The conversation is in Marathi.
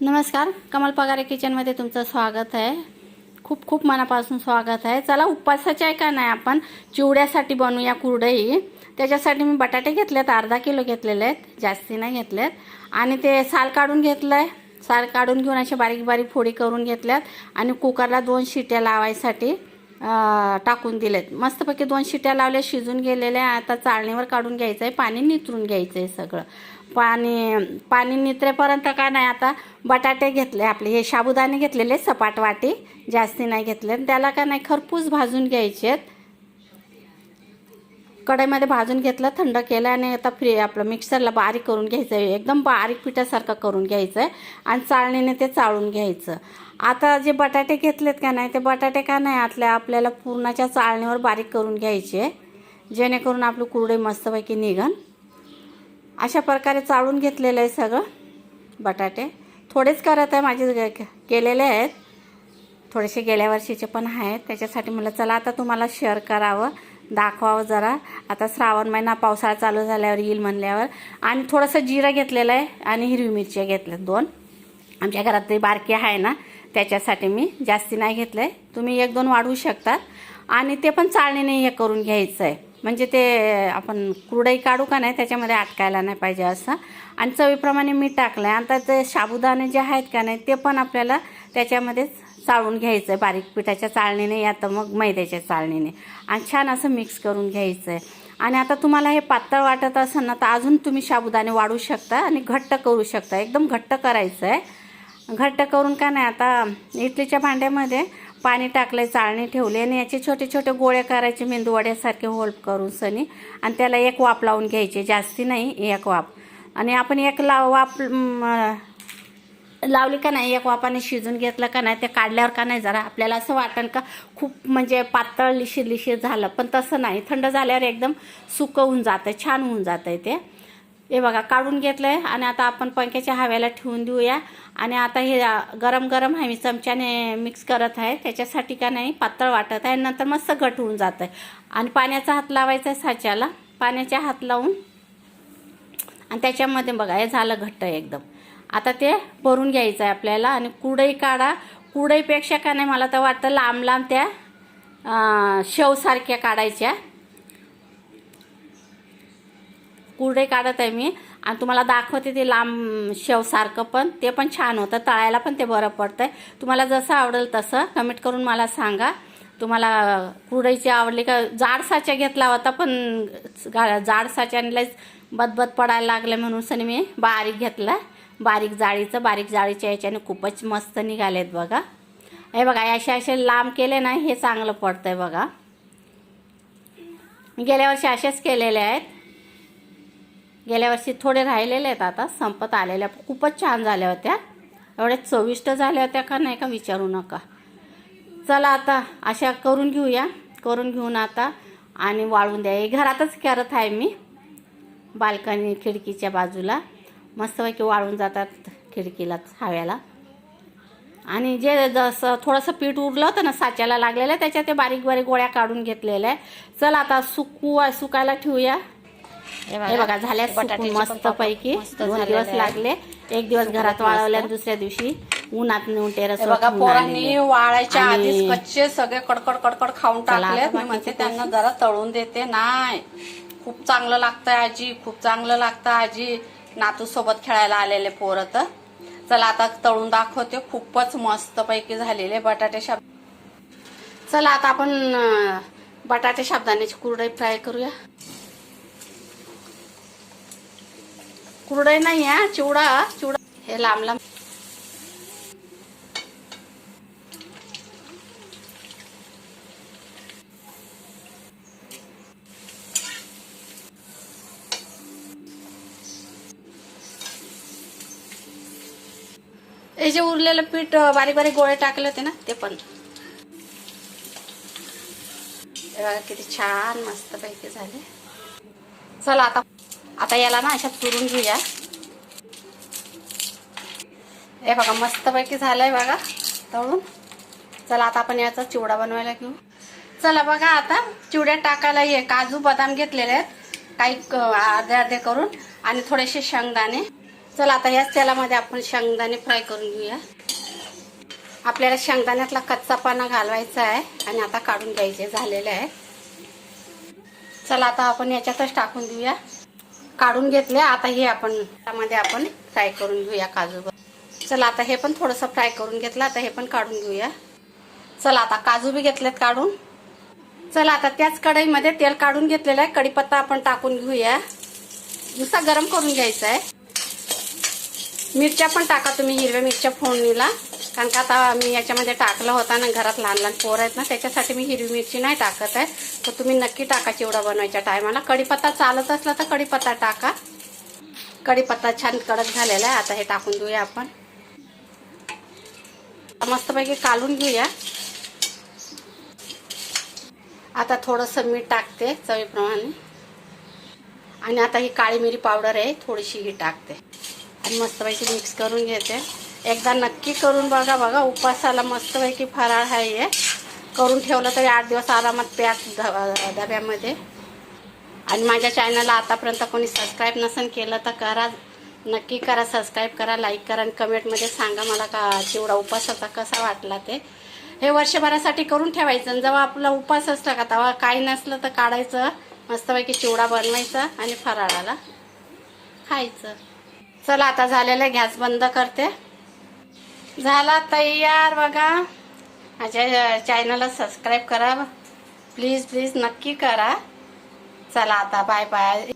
नमस्कार कमल पगारे किचनमध्ये तुमचं स्वागत आहे. खूप खूप मनापासून स्वागत आहे. चला उपवासाचे आहे का नाही आपण? चिवड्यासाठी बनवूया कुरडई. त्याच्यासाठी मी बटाटे घेतलेत अर्धा किलो घेतलेले आहेत जास्ती नाही घेतलेत. आणि ते साल काढून घेतलं आहे साल काढून घेऊन असे बारीक बारीक फोडी करून घेतल्यात. आणि कुकरला दोन शिट्या लावायसाठी. टाकून दिलेत. मस्तपैकी दोन शिट्या लावल्या शिजून गेलेल्या. आता चाळणीवर काढून घ्यायचं आहे पाणी नितरून घ्यायचं आहे सगळं. पाणी पाणी नित्रेपर्यंत काय नाही आता बटाटे घेतले आपले. हे साबुदाणे घेतलेले सपाट वाटी. जास्ती नाही घेतले. त्याला काय नाही खरपूस भाजून घ्यायचे आहेत कढईमध्ये भाजून घेतलं थंड केलं आणि आता फ्री आपलं मिक्सरला बारीक करून घ्यायचं आहे एकदम बारीक पिठासारखं करून घ्यायचं आहे आणि चाळणीने ते चाळून घ्यायचं. आता जे बटाटे घेतलेत का नाही ते बटाटे का नाही आतल्या आपल्याला पूर्णाच्या चाळणीवर बारीक करून घ्यायचे जेणेकरून आपली कुरडे मस्तपैकी निघन. अशा प्रकारे चाळून घेतलेलं आहे सगळं बटाटे. थोडेच करत आहे माझे केलेले आहेत. थोडेसे गेल्या वर्षीचे पण आहेत. त्याच्यासाठी म्हटलं चला आता तुम्हाला शेअर करावं. दाखवावं जरा. आता श्रावण महिना पावसाळा चालू झाल्यावर येईल म्हणल्यावर. आणि थोडंसं जिरं घेतलेलं आहे आणि हिरवी मिरच्या घेतल्या दोन. आमच्या घरात ते बारकी आहे ना त्याच्यासाठी मी जास्ती नाही घेतलं आहे तुम्ही एक दोन वाढवू शकता आणि ते पण चाळणीने हे करून घ्यायचं आहे म्हणजे ते आपण कुरडई काढू का नाही त्याच्यामध्ये अटकायला नाही पाहिजे असं. आणि चवीप्रमाणे मीठ टाकलं आहे आता ते साबुदाणे जे आहेत का नाही ते पण आपल्याला त्याच्यामध्येच चाळून घ्यायचं आहे बारीक पिठाच्या चाळणीने या तर मग मैद्याच्या चाळणीने. आणि छान असं मिक्स करून घ्यायचं आहे आणि आता तुम्हाला हे पातळ वाटत असेल ना तर अजून तुम्ही साबुदाणे वाढू शकता आणि घट्ट करू शकता. एकदम घट्ट करायचं आहे घट्ट करून का नाही आता इडलीच्या भांड्यामध्ये पाणी टाकलं आहे चाळणी ठेवली आणि याचे छोटे छोटे गोळे करायचे मेंदूवड्यासारखे होल्ड करून सनी. आणि त्याला एक वाफ लावून घ्यायचे जास्ती नाही एक वाफ आणि आपण एक ला वाफ लावली का नाही? एक वापाने शिजून घेतलं का नाही? ते काढल्यावर का नाही? जरा आपल्याला असं वाटेल का? खूप म्हणजे पातळ लिशीर लिशीर झालं. पण तसं नाही. थंड झाल्यावर एकदम सुकं होऊन जातं छान होऊन जातं ते. हे बघा काढून घेतलं आहे आणि आता आपण पंख्याच्या हव्याला ठेवून देऊया. आणि आता हे गरम गरम आहे मी चमच्याने मिक्स करत आहे. त्याच्यासाठी का नाही? पातळ वाटत आहे. नंतर मस्त घट होऊन जातं आहे आणि पाण्याचा हात लावायचा आहे साच्याला. पाण्याच्या हात लावून. आणि त्याच्यामध्ये बघा हे झालं घट्ट एकदम. आता ते भरून घ्यायचं आहे आपल्याला आणि कुडई काढा. कुडईपेक्षा का नाही मला तर वाटतं लांब लांब त्या शेवसारख्या काढायच्या. कुरडई काढत आहे मी. आणि तुम्हाला दाखवते ते लांब शेवसारखं पण. ते पण छान होतं. तळायला पण ते बरं पडतं आहे तुम्हाला जसं आवडेल तसं कमेंट करून मला सांगा. तुम्हाला कुरडईची आवडली का? जाड साच्या घेतला होता पण गा- जाड साच्याने लयच बदबद पडायला लागलं म्हणून सनी मी बारीक घेतला. बारीक जाळीचं बारीक जाळीच्या याच्याने खूपच मस्त निघालेत बघा. हे बघा असे असे लांब केले ना हे चांगलं पडतंय बघा. मी गेल्या वर्षी असेच केलेले आहेत. गेल्या वर्षी थोडे राहिलेले आहेत आता संपत आलेल्या खूपच छान झाल्या होत्या. एवढ्या चविष्ट झाल्या होत्या का नाही का विचारू नका. चला आता अशा करून घेऊया करून घेऊन आता आणि वाळून द्या. हे घरातच करत आहे मी बाल्कनी खिडकीच्या बाजूला. मस्तपैकी वाळून जातात खिडकीला हव्याला आणि जे जसं थोडंसं पीठ उरलं होतं ना साच्याला लागलेलं त्याच्यात ते बारीक बारीक गोळ्या काढून घेतलेल्या आहे चला आता सुकू सुकायला ठेवूया. हे बघा झाल्या सुकून मस्त पैकी. दोन दिवस लागले. एक दिवस घरात वाळवल्या दुसऱ्या दिवशी. उन्हात नेऊन टेरस हे बघा पोरांनी वाळायच्या आधीच कच्चे सगळे कडकड कडकड खाऊन टाकले मी म्हणते त्यांना जरा तळून देते. नाही. खूप चांगलं लागतंय आजी खूप चांगलं लागतं आजी. नातू सोबत खेळायला आलेले पोरं तर. चला आता तळून दाखवते. खूपच मस्त पैकी झालेले बटाटे शाब चला आता आपण बटाटे शाबदाण्याची कुरडई फ्राय करूया. कुरडई नाही हा चिवडा चिवडा. हे लांब लांब. हे जे उरलेलं पीठ बारीक बारीक गोळे टाकले होते ना ते पण. हे बघा किती छान मस्त पैकी झाले. चला आता आता याला ना अशा चुरून घेऊया. हे बघा मस्त पैकी झालंय बघा तळून. चला आता आपण याचा चिवडा बनवायला घेऊ. चला बघा आता चिवड्यात टाकायला ये काजू बदाम घेतलेले आहेत काही क- अर्धे अर्धे करून आणि थोडेसे शेंगदाणे. चला आता याच तेलामध्ये आपण शेंगदाणे फ्राय करून घेऊया. आपल्याला शेंगदाण्यातला कच्चा पाना घालवायचा आहे आणि आता काढून घ्यायचे झालेले आहे. चला आता आपण याच्यातच टाकून देऊया. काढून घेतले आता हे आपण त्यामध्ये आपण फ्राय करून घेऊया काजू चला आता हे पण थोडंसं फ्राय करून घेतलं आता हे पण काढून घेऊया. चला आता काजू बी घेतलेत काढून. चला आता त्याच कढईमध्ये तेल काढून घेतलेलं आहे. कढीपत्ता आपण टाकून घेऊया. नुसता गरम करून घ्यायचा आहे. मिरच्या पण टाका तुम्ही हिरव्या मिरच्या फोडणीला. कारण का आता मी याच्यामध्ये टाकलं होता ना घरात लहान लहान पोर आहेत ना त्याच्यासाठी मी हिरवी मिरची नाही टाकत आहे. तर तुम्ही नक्की टाका चिवडा बनवायच्या टायमाला. कढीपत्ता चालत असला तर कढीपत्ता टाका. कढीपत्ता छान कडक झालेला आहे. आता हे टाकून देऊया आपण. मस्तपैकी काढून घेऊया. आता थोडंसं मीठ टाकते चवीप्रमाणे. आणि आता ही काळी मिरी पावडर आहे थोडीशी ही टाकते. आणि मस्तपैकी मिक्स करून घेते. एकदा नक्की करून बघा बघा उपासाला मस्तपैकी फराळ आहे हे. करून ठेवलं तरी आठ दिवस आरामात पॅक डब्यामध्ये. आणि माझ्या चॅनलला आतापर्यंत कोणी सबस्क्राईब नसेल केलं तर करा. नक्की करा सबस्क्राईब करा लाईक करा आणि कमेंटमध्ये सांगा मला का चिवडा उपासाचा कसा वाटला ते. हे वर्षभरासाठी करून ठेवायचं आणि जेव्हा आपला उपास असला का तेव्हा काही नसलं तर काढायचं. मस्तपैकी चिवडा बनवायचा आणि फराळाला खायचं. चला आता झालेलं आहे गॅस बंद करते. झाला तयार बघा. माझ्या चॅनलला सबस्क्राईब करा. प्लीज प्लीज नक्की करा. चला आता बाय बाय